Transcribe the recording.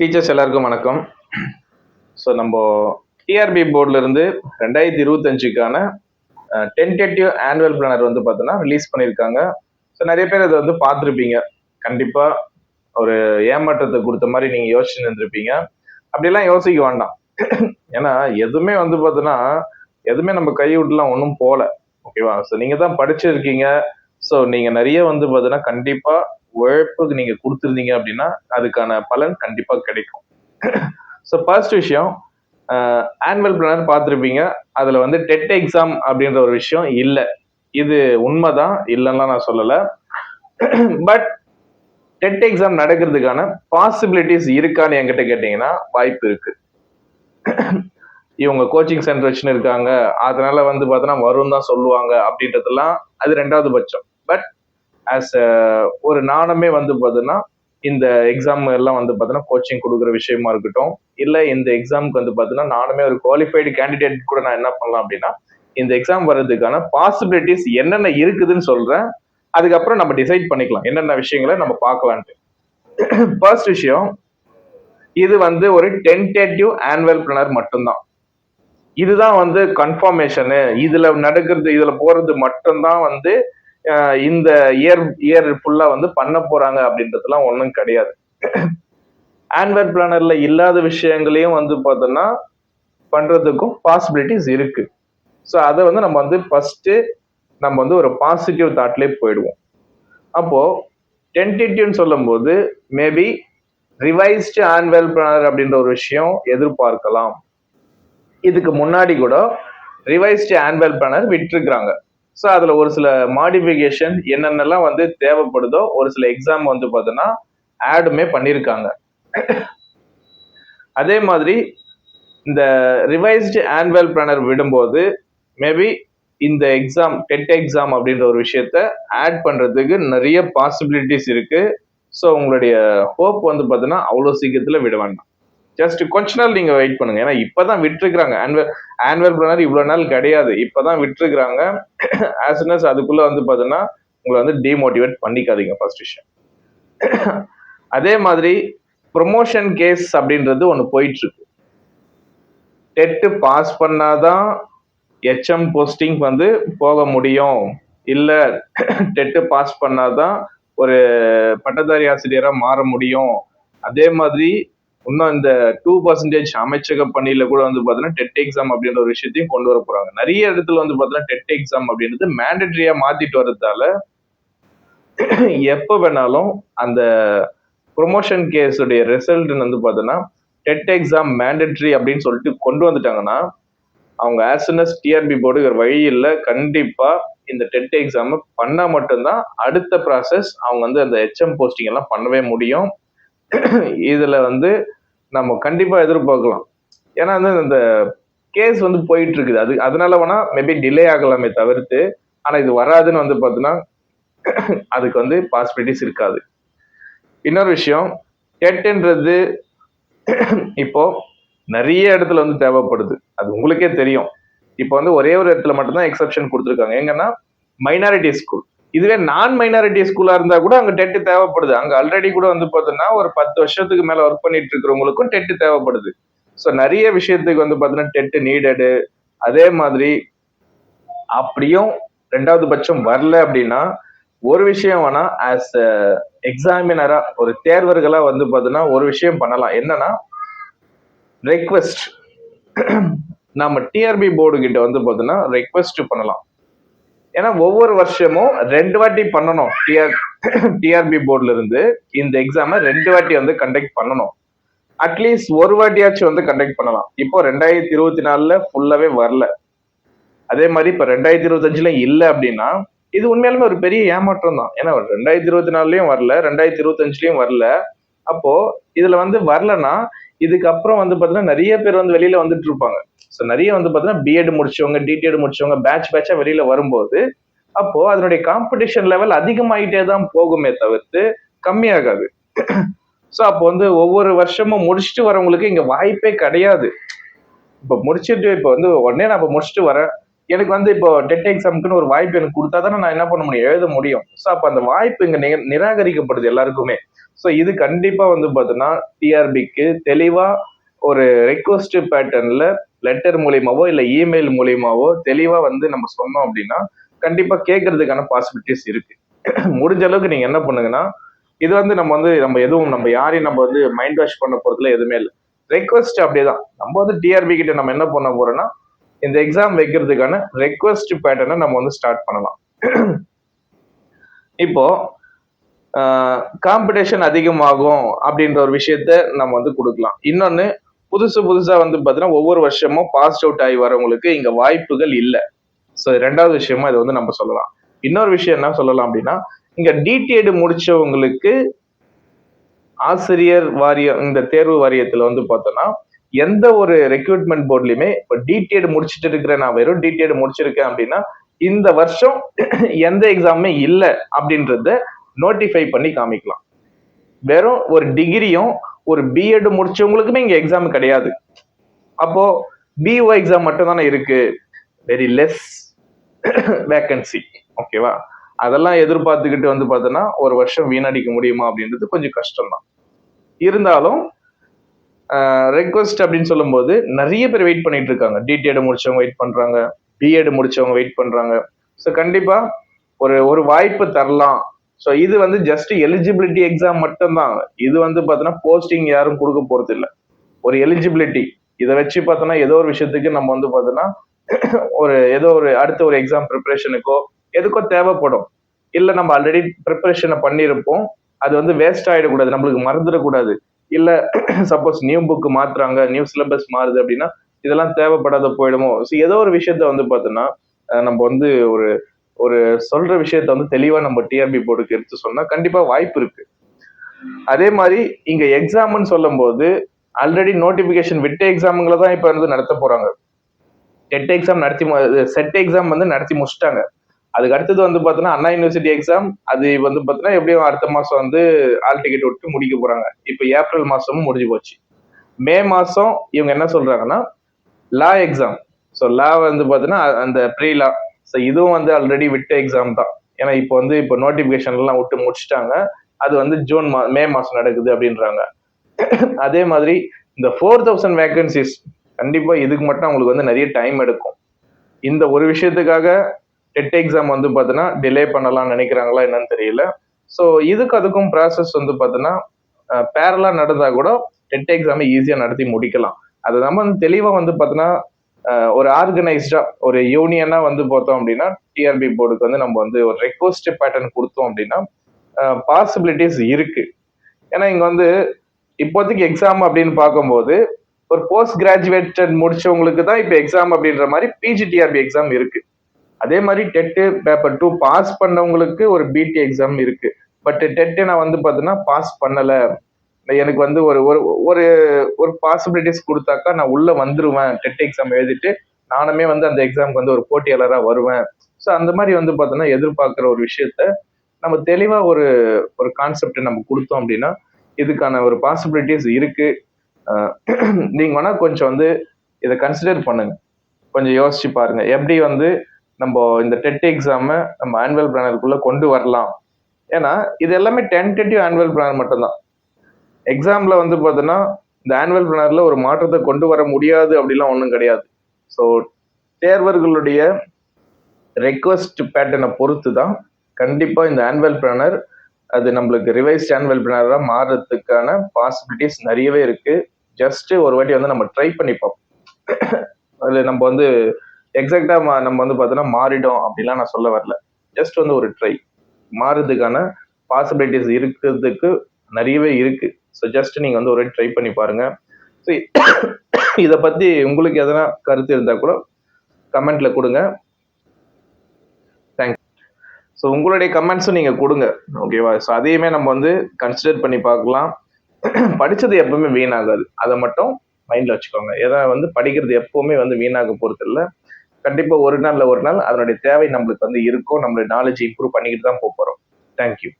Teachers எல்லாருக்கும் வணக்கம். So நம்ம டிஆர்பி போர்டிலிருந்து ரெண்டாயிரத்தி இருபத்தஞ்சுக்கான டென்டேட்டிவ் ஆனுவல் பிளானர் வந்து பார்த்தோன்னா ரிலீஸ் பண்ணியிருக்காங்க ஸோ நிறைய பேர் அதை வந்து பார்த்துருப்பீங்க. கண்டிப்பாக ஒரு ஏமாற்றத்தை கொடுத்த மாதிரி நீங்கள் யோசிச்சுட்டு இருந்திருப்பீங்க. அப்படிலாம் யோசிக்க வேண்டாம். ஏன்னா எதுவுமே வந்து பார்த்தோன்னா எதுவுமே நம்ம கைவிட்டுலாம் ஒன்றும் போகல ஓகேவா ஸோ நீங்கள் தான் படிச்சிருக்கீங்க. ஸோ நீங்கள் நிறைய வந்து பார்த்தீங்கன்னா கண்டிப்பாக உழைப்புக்கு நீங்கள் கொடுத்துருந்தீங்க அப்படின்னா அதுக்கான பலன் கண்டிப்பாக கிடைக்கும். ஸோ ஃபர்ஸ்ட் விஷயம் ஆனுவல் பிளானர் பார்த்துருப்பீங்க. அதில் வந்து டெட் எக்ஸாம் அப்படின்ற ஒரு விஷயம் இல்லை. இது உண்மைதான். இல்லைன்னா நான் சொல்லலை. பட் டெட் எக்ஸாம் நடக்கிறதுக்கான பாசிபிலிட்டிஸ் இருக்கான்னு என்கிட்ட கேட்டிங்கன்னா வாய்ப்பு இருக்கு. இவங்க கோச்சிங் சென்டர் வச்சுன்னு இருக்காங்க. அதனால வந்து பார்த்தோன்னா வரும் தான் சொல்லுவாங்க அப்படின்றதெல்லாம் அது ரெண்டாவது பட்சம். பட் ஆஸ் ஒரு நாணமே வந்து பார்த்தோன்னா இந்த எக்ஸாம் எல்லாம் வந்து பார்த்தோன்னா கோச்சிங் கொடுக்குற விஷயமா இருக்கட்டும் இல்லை இந்த எக்ஸாமுக்கு வந்து பார்த்தோன்னா நானுமே ஒரு குவாலிஃபைடு கேண்டிடேட் கூட நான் என்ன பண்ணலாம் அப்படின்னா இந்த எக்ஸாம் வர்றதுக்கான பாசிபிலிட்டிஸ் என்னென்ன இருக்குதுன்னு சொல்கிறேன் அதுக்கப்புறம் நம்ம டிசைட் பண்ணிக்கலாம் என்னென்ன விஷயங்களை நம்ம பார்க்கலான்ட்டு. ஃபர்ஸ்ட் விஷயம் இது வந்து ஒரு டென்டேட்டிவ் ஆனுவல் பிளானர் மட்டும்தான். இதுதான் வந்து கன்ஃபர்மேஷனு இதுல நடக்கிறது இதுல போறது மட்டும்தான் வந்து இந்த இயர் இயர் ஃபுல்லா வந்து பண்ண போறாங்க அப்படின்றதுலாம் ஒன்றும் கிடையாது. ஆனுவல் பிளானர்ல இல்லாத விஷயங்களையும் வந்து பார்த்தோம்னா பண்றதுக்கும் பாசிபிலிட்டிஸ் இருக்கு. ஸோ அதை வந்து நம்ம வந்து ஃபர்ஸ்ட் நம்ம வந்து ஒரு பாசிட்டிவ் தாட்லேயே போயிடுவோம். அப்போ டென்டேட்டிவ்னு சொல்லும்போது மேபி ரிவைஸ்டு ஆன்வல் பிளானர் அப்படின்ற ஒரு விஷயம் எதிர்பார்க்கலாம். இதுக்கு முன்னாடி கூட ரிவைஸ்டு ஆன்வல் பிளானர் விட்டுருக்குறாங்க. ஸோ அதில் ஒரு சில மாடிஃபிகேஷன் என்னென்னலாம் வந்து தேவைப்படுதோ ஒரு சில எக்ஸாம் வந்து பார்த்தோன்னா ஆடுமே பண்ணியிருக்காங்க அதே மாதிரி இந்த ரிவைஸ்டு ஆனுவல் பிளானர் விடும்போது மேபி இந்த எக்ஸாம் டெட் எக்ஸாம் அப்படின்ற ஒரு விஷயத்த ஆட் பண்ணுறதுக்கு நிறைய பாசிபிலிட்டிஸ் இருக்கு. ஸோ உங்களுடைய ஹோப் வந்து பார்த்தீங்கன்னா அவ்வளோ சீக்கிரத்தில் விட வேண்டாம். ஜஸ்ட் கொஞ்ச நாள் நீங்கள் வெயிட் பண்ணுங்க. ஏன்னா இப்பதான் விட்டுருக்குறாங்க. ஆன்வல் ஆன்வல் பிளானர் இவ்வளோ நாள் கிடையாது. இப்பதான் விட்டுருக்குறாங்க. ஆஸ் soon அஸ் அதுக்குள்ளே வந்து பாத்தீங்கன்னா உங்களை வந்து டிமோட்டிவேட் பண்ணிக்காதீங்க ஃபர்ஸ்ட் விஷயம். அதே மாதிரி ப்ரொமோஷன் கேஸ் அப்படின்றது ஒன்று போயிட்டு இருக்கு டெட்டு பாஸ் பண்ணாதான் ஹெச்எம் போஸ்டிங் வந்து போக முடியும். இல்லை டெட்டு பாஸ் பண்ணாதான் ஒரு பட்டதாரி ஆசிரியராக மாற முடியும். அதே மாதிரி இன்னும் இந்த டூ பர்சன்டேஜ் அமைச்சக பணியில கூட வந்து பார்த்தீங்கன்னா டெட் எக்ஸாம் அப்படின்ற ஒரு விஷயத்தையும் கொண்டு வர போறாங்க. நிறைய இடத்துல வந்து பார்த்தீங்கன்னா டெட் எக்ஸாம் அப்படின்றது மேண்டட்ரியா மாத்திட்டு வர்றதால எப்போ வேணாலும் அந்த ப்ரொமோஷன் கேஸுடைய ரிசல்ட் வந்து பார்த்தோன்னா டெட் எக்ஸாம் மேண்டட்ரி அப்படின்னு சொல்லிட்டு கொண்டு வந்துட்டாங்கன்னா அவங்க ஆஸ்என்எஸ் டிஆர்பி போர்டு ஒரு வழி இல்லை கண்டிப்பா இந்த டெட் எக்ஸாம் பண்ணா மட்டும்தான் அடுத்த ப்ராசஸ் அவங்க வந்து அந்த ஹெச்எம் போஸ்டிங் எல்லாம் பண்ணவே முடியும். இதில் வந்து நம்ம கண்டிப்பாக எதிர்பார்க்கலாம். ஏன்னா வந்து இந்த கேஸ் வந்து போயிட்டு இருக்குது அது அதனால வேணா மேபி டிலே ஆகலாமே தவிர்த்து ஆனால் இது வராதுன்னு வந்து பார்த்தோன்னா அதுக்கு வந்து பாசிபிலிட்டிஸ் இருக்காது. இன்னொரு விஷயம் டெட்ன்றது இப்போ நிறைய இடத்துல வந்து தேவைப்படுது. அது உங்களுக்கே தெரியும். இப்போ வந்து ஒரே ஒரு இடத்துல மட்டும்தான் எக்ஸப்ஷன் கொடுத்துருக்காங்க. எங்கன்னா மைனாரிட்டி ஸ்கூல் இதுவே நான் மைனாரிட்டி ஸ்கூலா இருந்தா கூட அங்க டெட்டு தேவைப்படுது. அங்க ஆல்ரெடி கூட வந்து பார்த்தோன்னா ஒரு பத்து வருஷத்துக்கு மேல ஒர்க் பண்ணிட்டு இருக்கிறவங்களுக்கும் டெட்டு தேவைப்படுது. ஸோ நிறைய விஷயத்துக்கு வந்து பார்த்தீங்கன்னா டெட் நீடடு அதே மாதிரி அப்படியும் ரெண்டாவது பட்சம் வரல அப்படின்னா ஒரு விஷயம் வேணா ஆஸ் எக்ஸாமினரா ஒரு தேர்வர்களா வந்து பார்த்தீங்கன்னா ஒரு விஷயம் பண்ணலாம். என்னன்னா ரெக்வெஸ்ட் நம்ம டிஆர்பி போர்டு கிட்ட வந்து பார்த்தீங்கன்னா ரெக்வெஸ்ட் பண்ணலாம். ஏன்னா ஒவ்வொரு வருஷமும் ரெண்டு வாட்டி பண்ணணும். டிஆர் டிஆர்பி போர்டுல இருந்து இந்த எக்ஸாமை ரெண்டு வாட்டி வந்து கண்டக்ட் பண்ணணும். அட்லீஸ்ட் ஒரு வாட்டியாச்சும் வந்து கண்டக்ட் பண்ணலாம். இப்போ ரெண்டாயிரத்தி இருபத்தி நாலுல ஃபுல்லாவே வரல. அதே மாதிரி இப்போ ரெண்டாயிரத்தி இருபத்தஞ்சுல இல்லை அப்படின்னா இது உண்மையாலுமே ஒரு பெரிய ஏமாற்றம் தான். ஏன்னா ரெண்டாயிரத்தி இருபத்தி நாலுலயும் வரல ரெண்டாயிரத்தி இருபத்தஞ்சுலயும் வரல. அப்போ இதுல வந்து வரலன்னா இதுக்கப்புறம் வந்து பாத்தீங்கன்னா நிறைய பேர் வந்து வெளியில வந்துட்டு இருப்பாங்க. ஸோ நிறைய வந்து பாத்தீங்கன்னா பிஎட் முடிச்சவங்க டிடிஎட் முடிச்சவங்க பேட்ச் பேட்சா வெளியில வரும்போது அப்போ அதனுடைய காம்படிஷன் லெவல் அதிகமாயிட்டே தான் போகுமே தவிர்த்து கம்மியாகாது. ஸோ அப்போ வந்து ஒவ்வொரு வருஷமும் முடிச்சுட்டு வரவங்களுக்கு இங்க வாய்ப்பே கிடையாது. இப்போ முடிச்சுட்டு இப்போ வந்து உடனே நான் இப்போ முடிச்சுட்டு வரேன். எனக்கு வந்து இப்போ டெட் எக்ஸாமுக்குன்னு ஒரு வாய்ப்பு எனக்கு கொடுத்தா தானே நான் என்ன பண்ண முடியும்? எழுத முடியும். ஸோ அப்போ அந்த வாய்ப்பு இங்கே நி- நிராகரிக்கப்படுது எல்லாருக்குமே. ஸோ இது கண்டிப்பாக வந்து பார்த்தோன்னா டிஆர்பிக்கு தெளிவாக ஒரு ரெக்வஸ்ட் பேட்டர்னில் லெட்டர் மூலியமாவோ இல்லை இமெயில் மூலியமாவோ தெளிவாக வந்து நம்ம சொன்னோம் அப்படின்னா கண்டிப்பாக கேட்கறதுக்கான பாசிபிலிட்டிஸ் இருக்குது முடிஞ்ச அளவுக்கு நீங்கள் என்ன பண்ணுங்கன்னா இது வந்து நம்ம வந்து நம்ம எதுவும் நம்ம யாரையும் நம்ம வந்து மைண்ட் வாஷ் பண்ண போகிறதுல எதுவுமே இல்லை. ரெக்வஸ்ட் அப்படியேதான். நம்ம வந்து டிஆர்பி கிட்ட நம்ம என்ன பண்ண போறோம்னா இந்த எக்ஸாம் வைக்கிறதுக்கான ரெக்வஸ்ட் பேட்டர்னை நம்ம வந்து ஸ்டார்ட் பண்ணலாம். இப்போ காம்படிஷன் அதிகமாகும் அப்படின்ற ஒரு விஷயத்த நம்ம வந்து கொடுக்கலாம். இன்னொன்று புதுசு புதுசாக வந்து பார்த்தீங்கன்னா ஒவ்வொரு வருஷமும் பாஸ் அவுட் ஆகி வரவங்களுக்கு இங்கே வாய்ப்புகள் இல்லை. ஸோ ரெண்டாவது விஷயமா இதை வந்து நம்ம சொல்லலாம். இன்னொரு விஷயம் என்ன சொல்லலாம் அப்படின்னா இங்கே டிடிஎடு முடிச்சவங்களுக்கு ஆசிரியர் வாரியம் இந்த தேர்வு வாரியத்தில் வந்து பார்த்தோம்னா எந்த ஒரு ரெக்ரூட்மெண்ட் போர்ட்லையுமே இப்போ டிடிஎட் முடிச்சுட்டு இருக்கிறேன் நான் வெறும் டிடிஎட் முடிச்சிருக்கேன் அப்படின்னா இந்த வருஷம் எந்த எக்ஸாமுமே இல்லை அப்படின்றத நோட்டிஃபை பண்ணி காமிக்கலாம். வெறும் ஒரு டிகிரியும் ஒரு பிஎட் முடிச்சவங்களுக்குமே இங்கே எக்ஸாம் கிடையாது. அப்போ பிஓ எக்ஸாம் மட்டும் தானே இருக்கு வெரி லெஸ் வேக்கன்சி ஓகேவா அதெல்லாம் எதிர்பார்த்துக்கிட்டு வந்து பார்த்தோன்னா ஒரு வருஷம் வீணடிக்க முடியுமா அப்படின்றது கொஞ்சம் கஷ்டம் தான் இருந்தாலும் ரெக்வஸ்ட் அப்படின்னு சொல்லும்போது நிறைய பேர் வெயிட் பண்ணிட்டு இருக்காங்க. டிடிஎட் முடிச்சவங்க வெயிட் பண்றாங்க. பிஎட் முடிச்சவங்க வெயிட் பண்றாங்க. ஸோ கண்டிப்பா ஒரு ஒரு வாய்ப்பு தரலாம். ஸோ இது வந்து ஜஸ்ட் எலிஜிபிலிட்டி எக்ஸாம் மட்டும்தான். இது வந்து பார்த்தோன்னா போஸ்டிங் யாரும் கொடுக்க போறது இல்லை ஒரு எலிஜிபிலிட்டி இதை வச்சு பார்த்தோன்னா ஏதோ ஒரு விஷயத்துக்கு நம்ம வந்து பார்த்தோன்னா ஒரு ஏதோ ஒரு அடுத்த ஒரு எக்ஸாம் ப்ரிப்பரேஷனுக்கோ எதுக்கோ தேவைப்படும். இல்லை நம்ம ஆல்ரெடி ப்ரிப்பரேஷனை பண்ணியிருப்போம். அது வந்து வேஸ்ட் ஆகிடக்கூடாது நம்மளுக்கு மறந்துடக்கூடாது. இல்லை சப்போஸ் நியூ புக்கு மாற்றுறாங்க நியூ சிலபஸ் மாறுது அப்படின்னா இதெல்லாம் தேவைப்படாத போயிடுமோ? ஸோ ஏதோ ஒரு விஷயத்த வந்து பார்த்தோன்னா நம்ம வந்து ஒரு ஒரு சொல்ற விஷயத்த வந்து தெளிவா நம்ம டிஆர்பி போர்டுக்கு எடுத்து சொன்னா கண்டிப்பா வாய்ப்பு இருக்கு. அதே மாதிரி இங்க எக்ஸாம்னு சொல்லும் போது ஆல்ரெடி நோட்டிபிகேஷன் விட்ட எக்ஸாமுங்களை தான் இப்ப வந்து நடத்த போறாங்க. டெட் எக்ஸாம் நடத்தி செட் எக்ஸாம் வந்து நடத்தி முடிச்சிட்டாங்க. அதுக்கு அடுத்தது வந்து பார்த்தோன்னா அண்ணா யூனிவர்சிட்டி எக்ஸாம் அது வந்து பார்த்தோன்னா எப்படியும் அடுத்த மாதம் வந்து ஆல் டிக்கெட் விட்டு முடிக்க போகிறாங்க இப்போ ஏப்ரல் மாதமும் முடிஞ்சு போச்சு. மே மாதம் இவங்க என்ன சொல்கிறாங்கன்னா லா எக்ஸாம் ஸோ லா வந்து பார்த்தோன்னா அந்த ப்ரீ லா ஸோ இதுவும் வந்து ஆல்ரெடி விட்ட எக்ஸாம் தான். ஏன்னா இப்போ வந்து இப்போ நோட்டிஃபிகேஷன்லாம் விட்டு முடிச்சிட்டாங்க. அது வந்து ஜூன் மா மே மாதம் நடக்குது அப்படின்றாங்க. அதே மாதிரி இந்த ஃபோர் தௌசண்ட் வேகன்சிஸ் கண்டிப்பாக இதுக்கு மட்டும் அவங்களுக்கு வந்து நிறைய டைம் எடுக்கும். இந்த ஒரு விஷயத்துக்காக டெட் எக்ஸாம் வந்து பார்த்தீங்கன்னா டிலே பண்ணலாம்னு நினைக்கிறாங்களா என்னன்னு தெரியல. ஸோ இதுக்கு அதுக்கும் ப்ராசஸ் வந்து பார்த்தீங்கன்னா பேரலாக நடந்தால் கூட டெட் எக்ஸாமை ஈஸியாக நடத்தி முடிக்கலாம். அது நம்ம வந்து தெளிவாக வந்து பார்த்தீங்கன்னா ஒரு ஆர்கனைஸ்டா ஒரு யூனியனா வந்து பார்த்தோம் அப்படின்னா டிஆர்பி போர்டுக்கு வந்து நம்ம வந்து ஒரு ரெக்வஸ்ட் பேட்டர்ன் கொடுத்தோம் அப்படின்னா பாசிபிலிட்டிஸ் இருக்கு. ஏன்னா இங்க வந்து இப்போதைக்கு எக்ஸாம் அப்படின்னு பார்க்கும்போது ஒரு போஸ்ட் கிராஜுவேட்டட் முடிச்சவங்களுக்கு தான் இப்போ எக்ஸாம் அப்படின்ற மாதிரி பிஜிடிஆர்பி எக்ஸாம் இருக்கு. அதே மாதிரி டெட்டு பேப்பர் டூ பாஸ் பண்ணவங்களுக்கு ஒரு பிடி எக்ஸாம் இருக்கு. பட் டெட்டு நான் வந்து பார்த்தீங்கன்னா பாஸ் பண்ணலை. எனக்கு வந்து ஒரு ஒரு ஒரு ஒரு பாசிபிலிட்டிஸ் கொடுத்தாக்கா நான் உள்ள வந்துருவேன். டெட் எக்ஸாம் எழுதிட்டு நானுமே வந்து அந்த எக்ஸாமுக்கு வந்து ஒரு போட்டியாளராக வருவேன். ஸோ அந்த மாதிரி வந்து பார்த்தோன்னா எதிர்பார்க்குற ஒரு விஷயத்த நம்ம தெளிவாக ஒரு ஒரு கான்செப்டை நம்ம கொடுத்தோம் அப்படின்னா இதுக்கான ஒரு பாசிபிலிட்டிஸ் இருக்கு. நீங்கள் வேணால் கொஞ்சம் வந்து இதை கன்சிடர் பண்ணுங்க. கொஞ்சம் யோசிச்சு பாருங்க. எப்படி வந்து நம்ம இந்த டெட் எக்ஸாமை நம்ம ஆனுவல் பிளானருக்குள்ளே கொண்டு வரலாம்? ஏன்னா இது எல்லாமே டென்டேட்டிவ் ஆனுவல் பிளான் மட்டும்தான். எக்ஸாமில் வந்து பார்த்தோன்னா இந்த ஆனுவல் பிளானரில் ஒரு மாற்றத்தை கொண்டு வர முடியாது அப்படிலாம் ஒன்றும் கிடையாது. ஸோ தேர்வர்களுடைய ரெக்வஸ்ட் பேட்டர்னை பொறுத்து தான் கண்டிப்பாக இந்த ஆனுவல் பிளானர் அது நம்மளுக்கு ரிவைஸ்ட் ஆனுவல் பிளானராக மாறுறதுக்கான பாசிபிலிட்டிஸ் நிறையவே இருக்குது ஜஸ்ட்டு ஒரு வாட்டி வந்து நம்ம ட்ரை பண்ணிப்போம் அதில் நம்ம வந்து எக்ஸாக்டாக நம்ம வந்து பார்த்தோன்னா மாறிடும் அப்படிலாம் நான் சொல்ல வரல. ஜஸ்ட் வந்து ஒரு ட்ரை மாறுறதுக்கான பாசிபிலிட்டிஸ் இருக்கிறதுக்கு நிறையவே இருக்குது ஸோ ஜஸ்ட் நீங்கள் வந்து ஒரு ட்ரை பண்ணி பாருங்கள் ஸோ இதை பற்றி உங்களுக்கு எதனா கருத்து இருந்தால் கூட கமெண்டில் கொடுங்க. தேங்க்ஸ் ஸோ உங்களுடைய கமெண்ட்ஸும் நீங்கள் கொடுங்க. ஓகேவா ஸோ அதையுமே நம்ம வந்து கன்சிடர் பண்ணி பார்க்கலாம். படித்தது எப்பவுமே வீணாகாது. அதை மட்டும் மைண்டில் வச்சுக்கோங்க. ஏன்னா வந்து படிக்கிறது எப்பவுமே வந்து வீணாக போகிறது இல்லை கண்டிப்பாக ஒரு நாளில் ஒரு நாள் அதனுடைய தேவை நம்மளுக்கு வந்து இருக்கும். நம்மளுடைய நாலேஜ் இம்ப்ரூவ் பண்ணிக்கிட்டு தான் போக போகிறோம் தேங்க்யூ